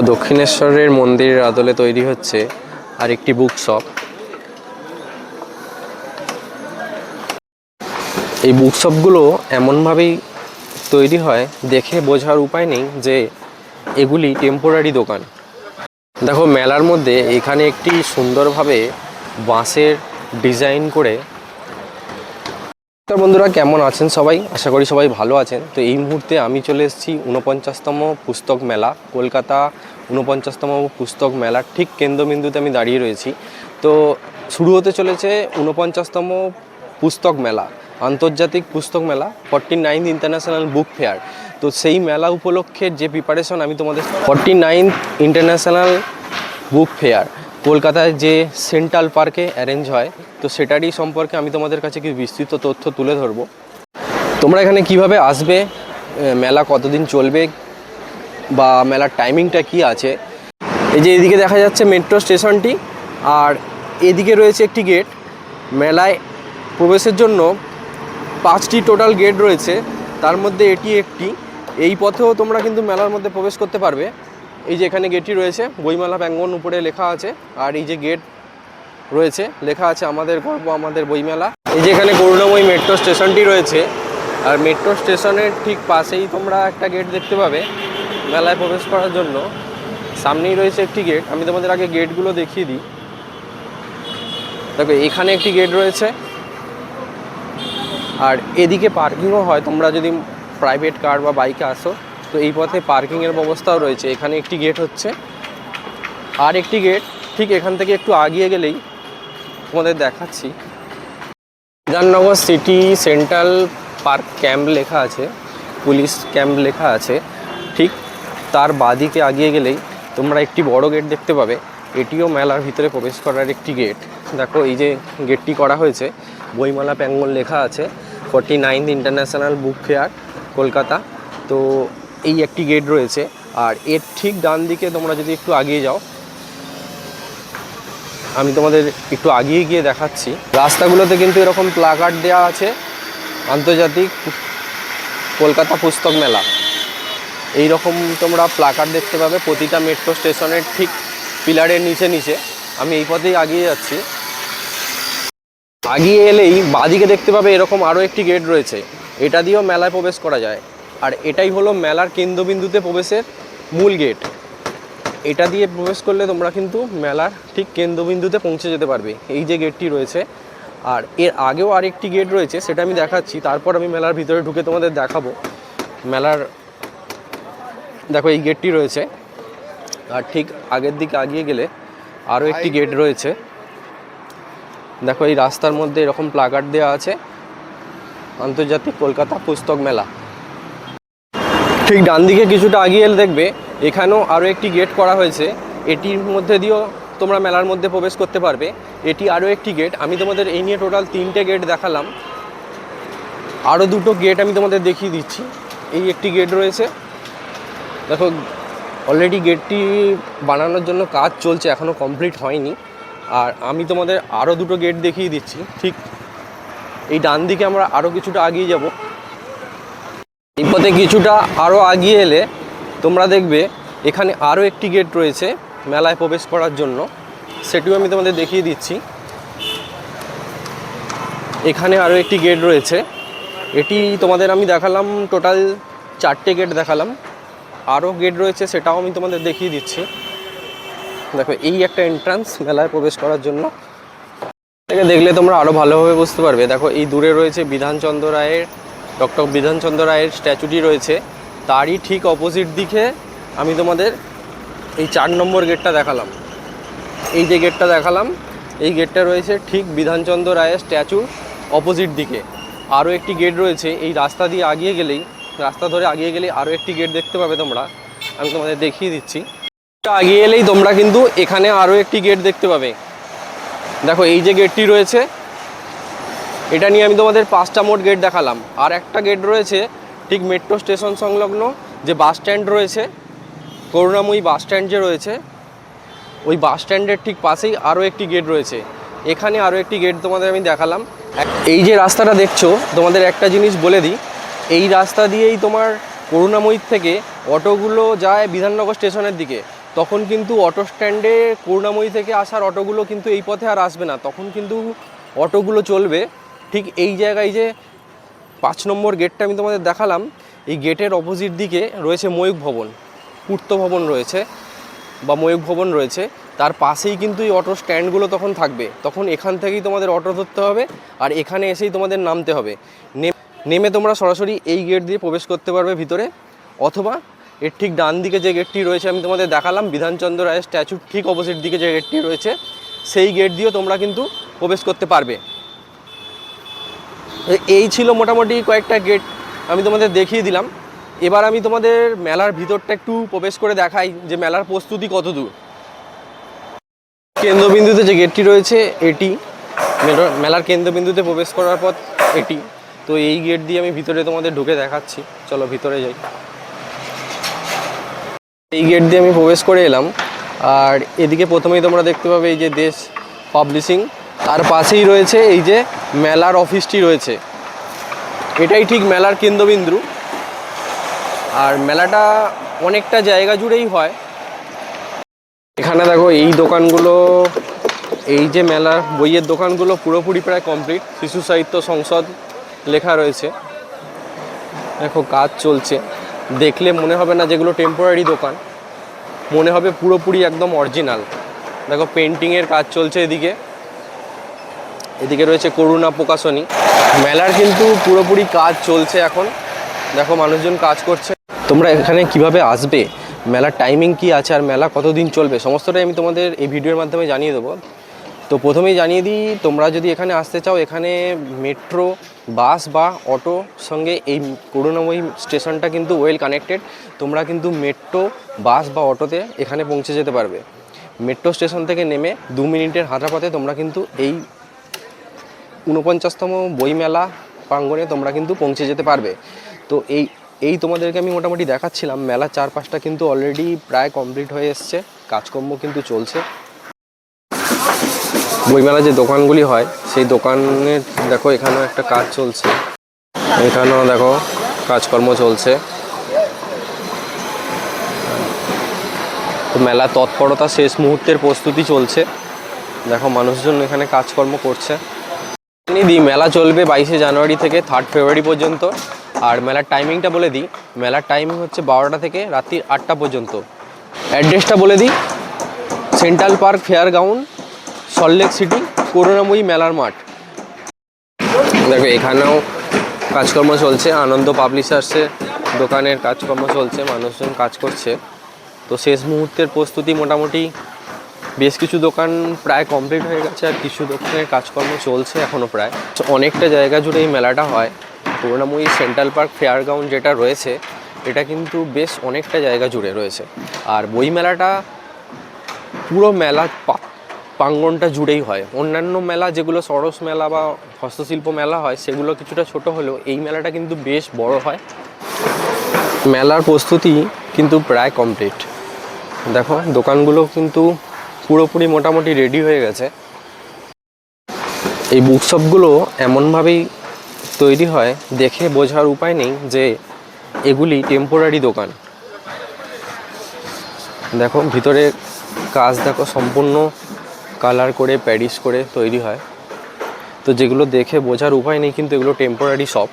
দক্ষিণেশ্বরের মন্দিরের আদলে তৈরি হচ্ছে আরেকটি বুক শপ এই বুক শপগুলো এমনভাবেই তৈরি হয়, দেখে বোঝার উপায় নেই যে এগুলি টেম্পোরারি দোকান। দেখো, মেলার মধ্যে এখানে একটি সুন্দরভাবে বাঁশের ডিজাইন করে নমস্কার বন্ধুরা, কেমন আছেন সবাই? আশা করি সবাই ভালো আছেন। তো এই মুহূর্তে আমি চলে এসেছি উনপঞ্চাশতম পুস্তক মেলা, কলকাতা উনপঞ্চাশতম পুস্তক মেলার ঠিক কেন্দ্রবিন্দুতে আমি দাঁড়িয়ে রয়েছি। তো শুরু হতে চলেছে উনপঞ্চাশতম পুস্তক মেলা, আন্তর্জাতিক পুস্তক মেলা, forty ninth international book fair. তো সেই মেলা উপলক্ষে যে প্রিপারেশন আমি তোমাদের forty ninth international book fair. কলকাতায় যে সেন্ট্রাল পার্কে অ্যারেঞ্জ হয়, তো সেটারই সম্পর্কে আমি তোমাদের কাছে কিছু বিস্তৃত তথ্য তুলে ধরবো। তোমরা এখানে কীভাবে আসবে মেলা কতদিন চলবে, বা মেলার টাইমিংটা কি আছে? এই যে এদিকে দেখা যাচ্ছে মেট্রো স্টেশনটি, আর এদিকে রয়েছে একটি গেট। মেলায় প্রবেশের জন্য পাঁচটি টোটাল গেট রয়েছে, তার মধ্যে এটি একটি। এই পথেও তোমরা কিন্তু মেলার মধ্যে প্রবেশ করতে পারবে। এই যে এখানে গেটটি রয়েছে, বইমেলা প্যাঙ্গন উপরে লেখা আছে, আর এই যে গেট রয়েছে, লেখা আছে আমাদের গর্ব, আমাদের বইমেলা। এই যে এখানে করুণাময়ী মেট্রো স্টেশনটি রয়েছে, আর মেট্রো স্টেশনের ঠিক পাশেই তোমরা একটা গেট দেখতে পাবে, মেলায় প্রবেশ করার জন্য। সামনেই রয়েছে একটি গেট, আমি তোমাদের আগে গেটগুলো দেখিয়ে দিই। দেখো, এখানে একটি গেট রয়েছে, আর এদিকে পার্কিংও হয়, তোমরা যদি প্রাইভেট কার বা বাইকে আসো তো এই পথে পার্কিংয়ের ব্যবস্থাও রয়েছে। এখানে একটি গেট হচ্ছে। আর একটি গেট ঠিক এখান থেকে একটু আগিয়ে গেলেই তোমাদের দেখাচ্ছি। Bidhannagar city central park camp লেখা আছে, পুলিশ ক্যাম্প লেখা আছে। ঠিক তার বাদিকে আগিয়ে গেলেই তোমরা একটি বড় গেট দেখতে পাবে। এটিও মেলার ভিতরে প্রবেশ করার একটি গেট দেখো এই যে গেটটি করা হয়েছে, বইমালা প্যাঙ্গল লেখা আছে। Forty ninth international book fair Kolkata. তো এই একটি গেট রয়েছে। আর এর ঠিক ডান দিকে তোমরা যদি একটু আগিয়ে যাও, আমি তোমাদের একটু আগিয়ে গিয়ে দেখাচ্ছি। রাস্তাগুলোতে কিন্তু এরকম প্লাকার্ড দেওয়া আছে, আন্তর্জাতিক কলকাতা পুস্তক মেলা। এই রকম তোমরা প্লাকার্ড দেখতে পাবে প্রতিটা মেট্রো স্টেশনের ঠিক পিলারের নিচে নিচে। আমি এই পথেই আগিয়ে যাচ্ছি। আগিয়ে এলেই বাদিকে দেখতে পাবে এরকম আরও একটি গেট রয়েছে। এটা দিয়েও মেলায় প্রবেশ করা যায়। আর এটাই হলো মেলার কেন্দ্রবিন্দুতে প্রবেশের মূল গেট। এটা দিয়ে প্রবেশ করলে তোমরা কিন্তু মেলার ঠিক কেন্দ্রবিন্দুতে পৌঁছে যেতে পারবে এই যে গেটটি রয়েছে। আর এর আগেও আরেকটি গেট রয়েছে সেটা আমি দেখাচ্ছি তারপর আমি মেলার ভিতরে ঢুকে তোমাদের দেখাবো। মেলার দেখো এই গেটটি রয়েছে। আর ঠিক আগের দিকে আগিয়ে গেলে আরও একটি গেট রয়েছে। দেখো এই রাস্তার মধ্যে এরকম প্লাকার্ড দেওয়া আছে আন্তর্জাতিক কলকাতা পুস্তক মেলা। ঠিক ডান দিকে কিছুটা আগিয়ে এলে দেখবে, এখানেও আরও একটি গেট করা হয়েছে। এটির মধ্যে দিয়েও তোমরা মেলার মধ্যে প্রবেশ করতে পারবে। এটি আরও একটি গেট আমি তোমাদের এই নিয়ে টোটাল তিনটে গেট দেখালাম। আরও দুটো গেট আমি তোমাদের দেখিয়ে দিচ্ছি। এই একটি গেট রয়েছে। দেখো অলরেডি গেটটি বানানোর জন্য কাজ চলছে এখনও কমপ্লিট হয়নি। আর আমি তোমাদের আরও দুটো গেট দেখিয়ে দিচ্ছি। ঠিক এই ডান দিকে আমরা আরও কিছুটা আগিয়ে যাব। পথে কিছুটা আরও আগিয়ে এলে তোমরা দেখবে এখানে আরও একটি গেট রয়েছে মেলায় প্রবেশ করার জন্য। সেটিও আমি তোমাদের দেখিয়ে দিচ্ছি। এখানে আরও একটি গেট রয়েছে। এটি তোমাদের আমি দেখালাম, টোটাল চারটে গেট দেখালাম। আরও গেট রয়েছে, সেটাও আমি তোমাদের দেখিয়ে দিচ্ছি। দেখো, এই একটা এন্ট্রান্স মেলায় প্রবেশ করার জন্য। এটাকে দেখলে তোমরা আরও ভালোভাবে বুঝতে পারবে। দেখো, এই দূরে রয়েছে বিধানচন্দ্র রায়ের ডক্টর বিধানচন্দ্র রায়ের স্ট্যাচুটি রয়েছে। তারই ঠিক অপোজিট দিকে আমি তোমাদের এই চার নম্বর গেটটা দেখালাম। এই যে গেটটা দেখালাম, এই গেটটা রয়েছে ঠিক বিধানচন্দ্র রায়ের স্ট্যাচুর অপোজিট দিকে। আরও একটি গেট রয়েছে, এই রাস্তা দিয়ে আগিয়ে গেলেই, রাস্তা ধরে আগিয়ে গেলেই আরও একটি গেট দেখতে পাবে তোমরা। আমি তোমাদের দেখিয়ে দিচ্ছি। আগিয়ে এলেই তোমরা কিন্তু এখানে আরও একটি গেট দেখতে পাবে। দেখো, এই যে গেটটি রয়েছে এটা নিয়ে আমি তোমাদের পাঁচটা মোট গেট দেখালাম। আর একটা গেট রয়েছে ঠিক মেট্রো স্টেশন সংলগ্ন যে বাস স্ট্যান্ড রয়েছে, করুণাময়ী বাস স্ট্যান্ড যে রয়েছে, ওই বাস স্ট্যান্ডের ঠিক পাশেই আরও একটি গেট রয়েছে। এখানে আরও একটি গেট তোমাদের আমি দেখালাম। এই যে রাস্তাটা দেখছ, তোমাদের একটা জিনিস বলে দিই, এই রাস্তা দিয়েই তোমার করুণাময়ীর থেকে অটোগুলো যায় বিধাননগর স্টেশনের দিকে। তখন কিন্তু অটো স্ট্যান্ডে করুণাময়ী থেকে আসার অটোগুলো কিন্তু এই পথে আর আসবে না। তখন কিন্তু অটোগুলো চলবে। ঠিক এই জায়গায় যে পাঁচ নম্বর গেটটা আমি তোমাদের দেখালাম, এই গেটের অপোজিট দিকে রয়েছে ময়ূক ভবন। পূর্ত ভবন রয়েছে বা ময়ূক ভবন রয়েছে। তার পাশেই কিন্তু এই অটো স্ট্যান্ডগুলো তখন থাকবে। তখন এখান থেকেই তোমাদের অটো ধরতে হবে আর এখানে এসেই তোমাদের নামতে হবে। নেমে তোমরা সরাসরি এই গেট দিয়ে প্রবেশ করতে পারবে ভিতরে। অথবা এর ঠিক ডান দিকে যে গেটটি রয়েছে আমি তোমাদের দেখালাম, বিধানচন্দ্র রায়ের স্ট্যাচুর ঠিক অপোজিট দিকে যে গেটটি রয়েছে, সেই গেট দিয়েও তোমরা কিন্তু প্রবেশ করতে পারবে। এই ছিল মোটামুটি কয়েকটা গেট আমি তোমাদের দেখিয়ে দিলাম। এবার আমি তোমাদের মেলার ভিতরটা একটু প্রবেশ করে দেখাই যে মেলার প্রস্তুতি কত দূর। কেন্দ্রবিন্দুতে যে গেটটি রয়েছে, এটি মেলার- কেন্দ্রবিন্দুতে প্রবেশ করার পর এটি। তো এই গেট দিয়ে আমি ভিতরে তোমাদের ঢুকে দেখাচ্ছি। চলো ভিতরে যাই। এই গেট দিয়ে আমি প্রবেশ করে এলাম। আর এদিকে প্রথমেই তোমরা দেখতে পাবে এই যে দেশ পাবলিশিং তার পাশেই রয়েছে এই যে মেলার অফিসটি রয়েছে। এটাই ঠিক মেলার কেন্দ্রবিন্দু। আর মেলাটা অনেকটা জায়গা জুড়েই হয়। এখানে দেখো এই দোকানগুলো, এই যে মেলার বইয়ের দোকানগুলো পুরোপুরি প্রায় কমপ্লিট। শিশু সাহিত্য সংসদ লেখা রয়েছে। দেখো কাজ চলছে। দেখলে মনে হবে না যেগুলো টেম্পোরারি দোকান। মনে হবে পুরোপুরি একদম অরিজিনাল দেখো পেন্টিংয়ের কাজ চলছে এদিকে। এদিকে রয়েছে করুণা প্রকাশনী। মেলার কিন্তু পুরোপুরি কাজ চলছে এখন। দেখো মানুষজন কাজ করছে। তোমরা এখানে কীভাবে আসবে? মেলার টাইমিং কি আছে আর মেলা কতদিন চলবে? সমস্তটাই আমি তোমাদের এই ভিডিওর মাধ্যমে জানিয়ে দেবো। তো প্রথমেই জানিয়ে দিই, তোমরা যদি এখানে আসতে চাও, এখানে মেট্রো বাস বা অটো সঙ্গে এই করুণাময়ী স্টেশনটা কিন্তু ওয়েল কানেক্টেড তোমরা কিন্তু মেট্রো বাস বা অটোতে এখানে পৌঁছে যেতে পারবে। মেট্রো স্টেশন থেকে নেমে দু মিনিটের হাঁটা পথে তোমরা কিন্তু এই ঊনপঞ্চাশতম বইমেলা প্রাঙ্গণে তোমরা কিন্তু পৌঁছে যেতে পারবে। তো এই এই তোমাদেরকে আমি মোটামুটি দেখাচ্ছিলাম। মেলার চারপাশটা কিন্তু অলরেডি প্রায় কমপ্লিট হয়ে এসছে। কাজকর্ম কিন্তু চলছে। বইমেলা যে দোকানগুলি হয়, সেই দোকানের দেখো, এখানেও একটা কাজ চলছে। এখানেও দেখো, কাজকর্ম চলছে। তো মেলা তৎপরতা শেষ মুহূর্তের প্রস্তুতি চলছে। দেখো, মানুষজন এখানে কাজকর্ম করছে। দিই, মেলা চলবে বাইশে জানুয়ারি থেকে থার্ড ফেব্রুয়ারি পর্যন্ত। আর মেলার টাইমিংটা বলে দিই, মেলার টাইমিং হচ্ছে বারোটা থেকে রাত্রি আটটা পর্যন্ত। অ্যাড্রেসটা বলে দিই central park fair ground Salt Lake city Karunamoyee মেলার মাঠ। দেখো, এখানেও কাজকর্ম চলছে, আনন্দ পাবলিশার্সের দোকানের কাজকর্ম চলছে, মানুষজন কাজ করছে। তো শেষ মুহূর্তের প্রস্তুতি মোটামুটি বেশ কিছু দোকান প্রায় কমপ্লিট হয়ে গেছে আর কিছু দোকানের কাজকর্ম চলছে এখনও প্রায়। অনেকটা জায়গা জুড়ে এই মেলাটা হয়। Karunamoyee central park fair ground যেটা রয়েছে, এটা কিন্তু বেশ অনেকটা জায়গা জুড়ে রয়েছে। আর বই মেলাটা পুরো মেলা পা- প্রাঙ্গণটা জুড়েই হয়। অন্যান্য মেলা যেগুলো সরস মেলা বা হস্তশিল্প মেলা হয়, সেগুলো কিছুটা ছোট হলেও এই মেলাটা কিন্তু বেশ বড় হয়। মেলার প্রস্তুতি কিন্তু প্রায় কমপ্লিট দেখো, দোকানগুলো কিন্তু পুরোপুরি মোটামুটি রেডি হয়ে গেছে। এই বুকশপগুলো এমনভাবেই তৈরি হয়, দেখে বোঝার উপায় নেই যে এগুলি টেম্পোরারি দোকান। দেখো, ভিতরে কাজ দেখো, সম্পূর্ণ কালার করে প্যারিস করে তৈরি হয়। তো যেগুলো দেখে বোঝার উপায় নেই, কিন্তু এগুলো টেম্পোরারি শপ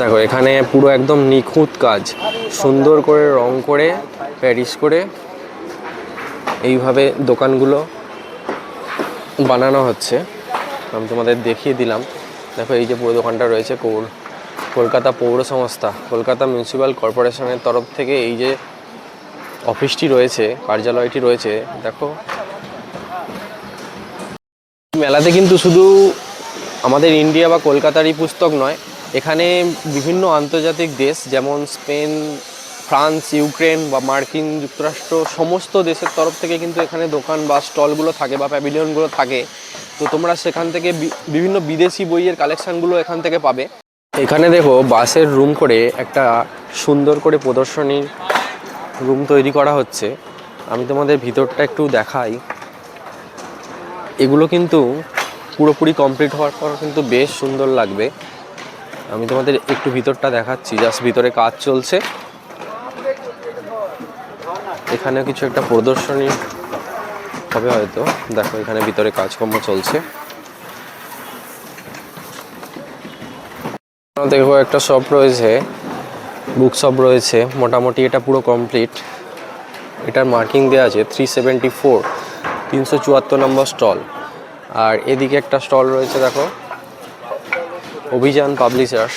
দেখো, এখানে পুরো একদম নিখুঁত কাজ, সুন্দর করে রং করে প্যারিস করে এইভাবে দোকানগুলো বানানো হচ্ছে। আমি তোমাদের দেখিয়ে দিলাম। দেখো, এই যে পুরো দোকানটা রয়েছে কৌর কলকাতা পৌর সংস্থা কলকাতা মিউনিসিপ্যাল কর্পোরেশনের তরফ থেকে এই যে অফিসটি রয়েছে, কার্যালয়টি রয়েছে, দেখো। মেলাতে কিন্তু শুধু আমাদের ইন্ডিয়া বা কলকাতারই পুস্তক নয়, এখানে বিভিন্ন আন্তর্জাতিক দেশ, যেমন স্পেন ফ্রান্স, ইউক্রেন বা মার্কিন যুক্তরাষ্ট্র সমস্ত দেশের তরফ থেকে কিন্তু এখানে দোকান বা স্টলগুলো থাকে বা প্যাভিলিয়নগুলো থাকে। তো তোমরা সেখান থেকে বিভিন্ন বিদেশি বইয়ের কালেকশানগুলো এখান থেকে পাবে। এখানে দেখো বাসের রুম করে একটা সুন্দর করে প্রদর্শনীর রুম তৈরি করা হচ্ছে। আমি তোমাদের ভিতরটা একটু দেখাই। এগুলো কিন্তু পুরোপুরি কমপ্লিট হওয়ার পর কিন্তু বেশ সুন্দর লাগবে। আমি তোমাদের একটু ভিতরটা দেখাচ্ছি, জাস্ট ভিতরে কাজ চলছে। এখানে কিছু একটা প্রদর্শনী হবে হয়তো। দেখো, এখানে ভিতরে কাজকর্ম চলছে। দেখো, একটা শপ রয়েছে বুক শপ রয়েছে। মোটামুটি এটা পুরো কমপ্লিট এটার মার্কিং দেওয়া আছে থ্রি সেভেন্টি ফোর তিনশো চুয়াত্তর নম্বর স্টল আর এদিকে একটা স্টল রয়েছে, দেখো, অভিযান পাবলিশার্স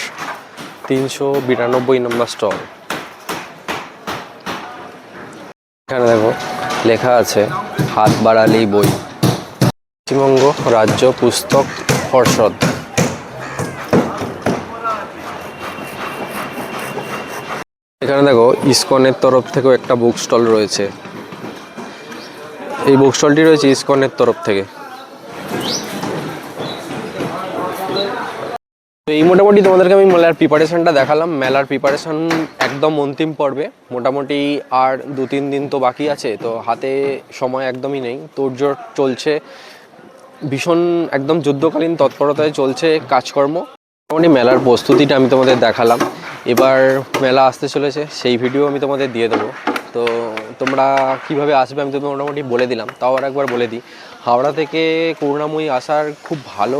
তিনশো বিরানব্বই নম্বর স্টল এখানে দেখো লেখা আছে হাত বাড়ালেই বই। পশ্চিমবঙ্গ রাজ্য পুস্তক পর্ষদ। এখানে দেখো, ইস্কনের তরফ থেকেও একটা বুক স্টল রয়েছে। এই বুক স্টলটি রয়েছে ইসকনের তরফ থেকে। তো এই মোটামুটি তোমাদেরকে আমি মেলার প্রিপারেশনটা দেখালাম। মেলার প্রিপারেশন একদম অন্তিম পর্বে। মোটামুটি আর দু তিন দিন তো বাকি আছে, তো হাতে সময় একদমই নেই। তোড়জোড় চলছে। ভীষণ একদম যুদ্ধকালীন তৎপরতায় চলছে কাজকর্ম। মোটামুটি মেলার প্রস্তুতিটা আমি তোমাদের দেখালাম। এবার মেলা আসতে চলেছে, সেই ভিডিও আমি তোমাদের দিয়ে দেবো। তো তোমরা কীভাবে আসবে আমি তো মোটামুটি বলে দিলাম। তাও আর একবার বলে দিই। হাওড়া থেকে করুণাময়ী আসার খুব ভালো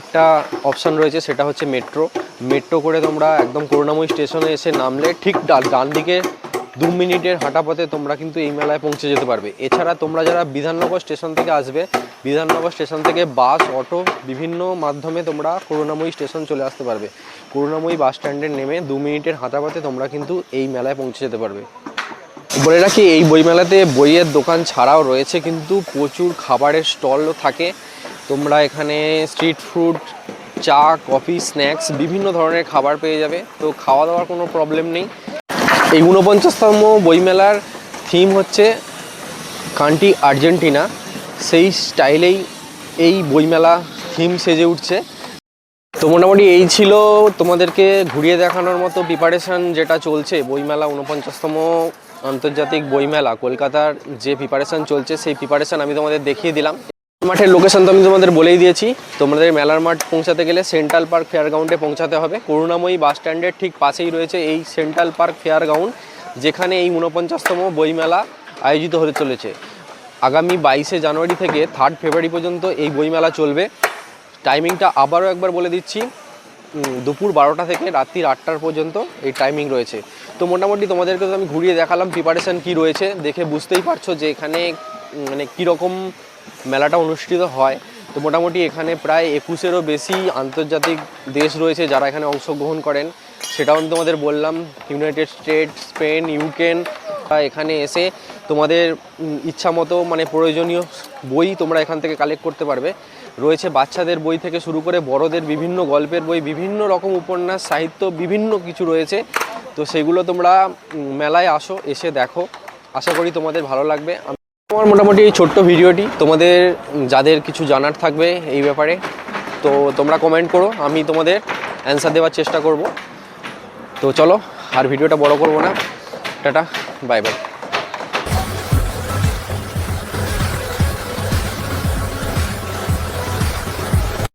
একটা অপশান রয়েছে, সেটা হচ্ছে মেট্রো মেট্রো করে তোমরা একদম করুণাময়ী স্টেশনে এসে নামলে ঠিক ডান দিকে দু মিনিটের হাঁটা পথে তোমরা কিন্তু এই মেলায় পৌঁছে যেতে পারবে। এছাড়া তোমরা যারা বিধাননগর স্টেশন থেকে আসবে, বিধাননগর স্টেশন থেকে বাস অটো বিভিন্ন মাধ্যমে তোমরা করুণাময়ী স্টেশন চলে আসতে পারবে। করুণাময়ী বাস স্ট্যান্ডে নেমে দু মিনিটের হাঁটা পথে তোমরা কিন্তু এই মেলায় পৌঁছে যেতে পারবে। বলে রাখি, এই বইমেলাতে বইয়ের দোকান ছাড়াও রয়েছে কিন্তু প্রচুর খাবারের স্টলও থাকে। তোমরা এখানে স্ট্রিট ফুড, চা, কফি, স্ন্যাক্স, বিভিন্ন ধরনের খাবার পেয়ে যাবে। তো খাওয়া দাওয়ার কোনো প্রবলেম নেই। এই ঊনপঞ্চাশতম বইমেলার থিম হচ্ছে কান্ট্রি আর্জেন্টিনা। সেই স্টাইলেই এই বইমেলা থিম সেজে উঠছে। তো মোটামুটি এই ছিল তোমাদেরকে ঘুরিয়ে দেখানোর মতো প্রিপারেশান যেটা চলছে। বইমেলা উনপঞ্চাশতম আন্তর্জাতিক বইমেলা, কলকাতার যে প্রিপারেশান চলছে, সেই প্রিপারেশান আমি তোমাদের দেখিয়ে দিলাম। মাঠের লোকেশন তো আমি তোমাদের বলেই দিয়েছি। তোমাদের মেলার মাঠ পৌঁছাতে গেলে সেন্ট্রাল পার্ক ফেয়ার গ্রাউন্ডে পৌঁছাতে হবে। করুণাময়ী বাস স্ট্যান্ডের ঠিক পাশেই রয়েছে এই সেন্ট্রাল পার্ক ফেয়ার গ্রাউন্ড যেখানে এই উনপঞ্চাশতম বইমেলা আয়োজিত হতে চলেছে। আগামী বাইশে জানুয়ারি থেকে থার্ড ফেব্রুয়ারি পর্যন্ত এই বইমেলা চলবে। টাইমিংটা আবারও একবার বলে দিচ্ছি দুপুর বারোটা থেকে রাত্রির আটটার পর্যন্ত এই টাইমিং রয়েছে। তো মোটামুটি তোমাদেরকে তো আমি ঘুরিয়ে দেখালাম প্রিপারেশন কী রয়েছে, দেখে বুঝতেই পারছ যে এখানে মানে কীরকম মেলাটা অনুষ্ঠিত হয়। তো মোটামুটি এখানে প্রায় একুশেরও বেশি আন্তর্জাতিক দেশ রয়েছে যারা এখানে অংশগ্রহণ করেন। সেটাও আমি তোমাদের বললাম ইউনাইটেড স্টেট স্পেন ইউক্রেন এখানে এসে তোমাদের ইচ্ছা মতো মানে প্রয়োজনীয় বই তোমরা এখান থেকে কালেক্ট করতে পারবে। রয়েছে বাচ্চাদের বই থেকে শুরু করে বড়দের বিভিন্ন গল্পের বই, বিভিন্ন রকম উপন্যাস, সাহিত্য, বিভিন্ন কিছু রয়েছে। তো সেগুলো তোমরা মেলায় আসো, এসে দেখো। আশা করি তোমাদের ভালো লাগবে। আমার মোটামুটি এই ছোট্ট ভিডিওটি। তোমাদের, যাদের কিছু জানার থাকবে এই ব্যাপারে, তো তোমরা কমেন্ট করো, আমি তোমাদের অ্যান্সার দেওয়ার চেষ্টা করব। তো চলো, আর ভিডিওটা বড় করব না। Tata bye bye